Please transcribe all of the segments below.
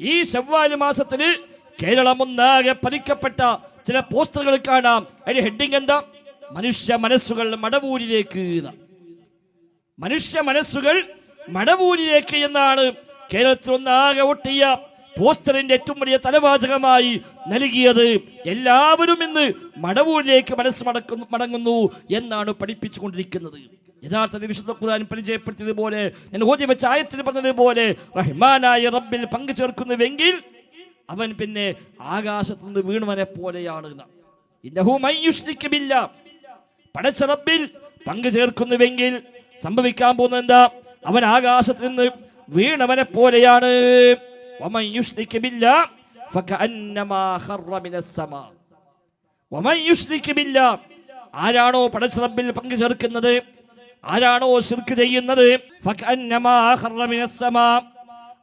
ഈ ശവ്വാൽ മാസത്തിൽ കേരളം ഒന്നാകെ പതിക്കപ്പെട്ട ചില പോസ്റ്ററുകൾ കാണാം. അതിന്റെ ഹെഡിങ് എന്താ? മനുഷ്യ മനസ്സുകൾ മടവൂരിലേക്ക്. മനുഷ്യ മനസ്സുകൾ മടവൂരിലേക്ക് എന്നാണ് കേരളത്തിൽ ഒന്നാകെ ഒട്ടിയ പോസ്റ്ററിന്റെ ഏറ്റവും വലിയ തലവാചകമായി നൽകിയത്. എല്ലാവരും ഇന്ന് മടവൂരിലേക്ക് മനസ്സ് മടക്കുന്നു മടങ്ങുന്നു എന്നാണ് പഠിപ്പിച്ചുകൊണ്ടിരിക്കുന്നത്. യഥാർത്ഥത്തിൽ വിശുദ്ധ ഖുർആൻ പരിചയപ്പെടുത്തിയതുപോലെ ഞാൻ ഓതി വെച്ച ആയത്തിൽ പറഞ്ഞതുപോലെ റഹ്മാനായ റബ്ബിൽ പങ്കു ചേർക്കുന്നുവെങ്കിൽ അവൻ പിന്നെ ആകാശത്ത് നിന്ന് വീണവനെ പോലെയാണ് പടച്ച റബ്ബിൽ പങ്കു ചേർക്കുന്നുവെങ്കിൽ സംഭവിക്കാൻ പോകുന്നത് എന്താ? അവൻ ആകാശത്ത് നിന്ന് വീണവനെ പോലെയാണ്. ആരാണോ പടച്ച റബ്ബിൽ പങ്കു ചേർക്കുന്നത്? ആരാണോ ശിർക്ക് ചെയ്യുന്നത്.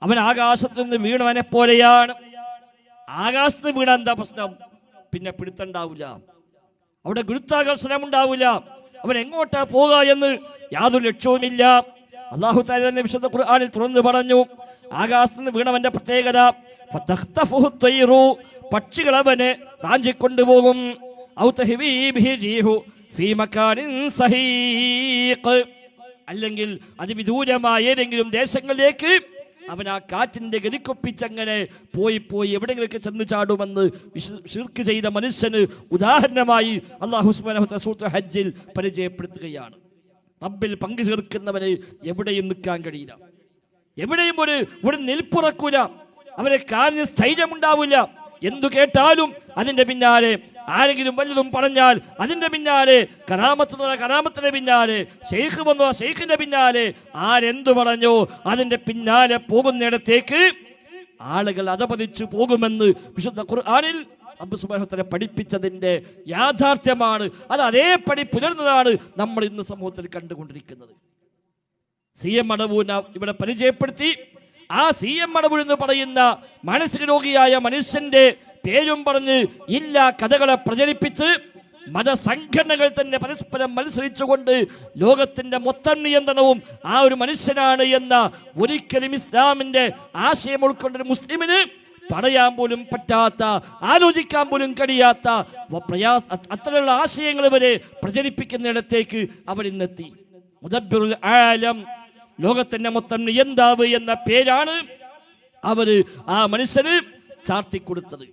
അവൻ ആകാശത്ത് നിന്ന് വീണവനെ പോലെയാണ്. ആകാശത്ത് വീണ എന്താ പ്രശ്നം? പിന്നെ പിടുത്തുണ്ടാവില്ല. അവിടെ ഗുരുത്വാകർഷണം ഉണ്ടാവില്ല അവൻ എങ്ങോട്ടാ പോവുക എന്ന് യാതൊരു ലക്ഷ്യവുമില്ല. അള്ളാഹു തന്നെ വിശുദ്ധ ഖുർആാനിൽ തുറന്നു പറഞ്ഞു ആകാശത്ത് നിന്ന് വീണവന്റെ പ്രത്യേകത. പക്ഷികൾ അവനെ റാഞ്ചിക്കൊണ്ടുപോകും. അല്ലെങ്കിൽ അതിവിദൂരമായ ഏതെങ്കിലും ദേശങ്ങളിലേക്ക് അവൻ ആ കാറ്റിന്റെ ഗതിക്കൊപ്പിച്ചങ്ങനെ പോയി പോയി എവിടെങ്കിലൊക്കെ ചെന്ന് ചാടുമെന്ന് ശിർക്ക് ചെയ്ത മനുഷ്യന് ഉദാഹരണമായി അള്ളാഹു ഹജ്ജിൽ പരിചയപ്പെടുത്തുകയാണ്. റബ്ബിൽ പങ്കു ചേർക്കുന്നവന് എവിടെയും നിൽക്കാൻ കഴിയില്ല. എവിടെയും ഒരു ഇവിടെ നിൽപ്പുറക്കൂല. അവരെ കാലിന് സ്ഥൈര്യമുണ്ടാവില്ല. എന്തു കേട്ടാലും അതിന്റെ പിന്നാലെ ആരെങ്കിലും വല്ലതും പറഞ്ഞാൽ അതിന്റെ പിന്നാലെ കരാമത്ത് എന്ന് പിന്നാലെ ഷെയ്ഖ് വന്നു ആ ഷെയ്ഖിന്റെ പിന്നാലെ. ആരെന്തു പറഞ്ഞോ? അതിന്റെ പിന്നാലെ പോകുന്നിടത്തേക്ക് ആളുകൾ അതപതിച്ചു പോകുമെന്ന് വിശുദ്ധ ഖുർആനിൽ റബ്ബ് സുബ്ഹാനഹു പഠിപ്പിച്ചതിന്റെ യാഥാർത്ഥ്യമാണ്. അത് അതേപടി പുലർന്നതാണ് നമ്മൾ ഇന്ന് സമൂഹത്തിൽ കണ്ടുകൊണ്ടിരിക്കുന്നത്. സി എം അടവൂന ഇവിടെ പരിചയപ്പെടുത്തി. ആ സി എം മടവൂർ എന്ന് പറയുന്ന മാനസിക രോഗിയായ മനുഷ്യന്റെ പേരും പറഞ്ഞ് ഇല്ലാ കഥകളെ പ്രചരിപ്പിച്ച് മതസംഘടനകൾ തന്നെ പരസ്പരം മത്സരിച്ചുകൊണ്ട് ലോകത്തിന്റെ മൊത്തം നിയന്ത്രണവും ആ ഒരു മനുഷ്യനാണ് എന്ന ഒരിക്കലും ഇസ്ലാമിന്റെ ആശയം ഉൾക്കൊണ്ടൊരു മുസ്ലിമിന് പറയാൻ പോലും പറ്റാത്ത ആലോചിക്കാൻ പോലും കഴിയാത്ത പ്രയാസ അത്തരമുള്ള ആശയങ്ങൾ വരെ പ്രചരിപ്പിക്കുന്നിടത്തേക്ക് അവർ ഇന്നെത്തി. മുദബ്ബിറുൽ ആലം ലോകത്തിന്റെ മൊത്തം നിയന്താവ് എന്ന പേരാണ് അവർ ആ മനുഷ്യന് ചാർത്തിക്കൊടുത്തത്.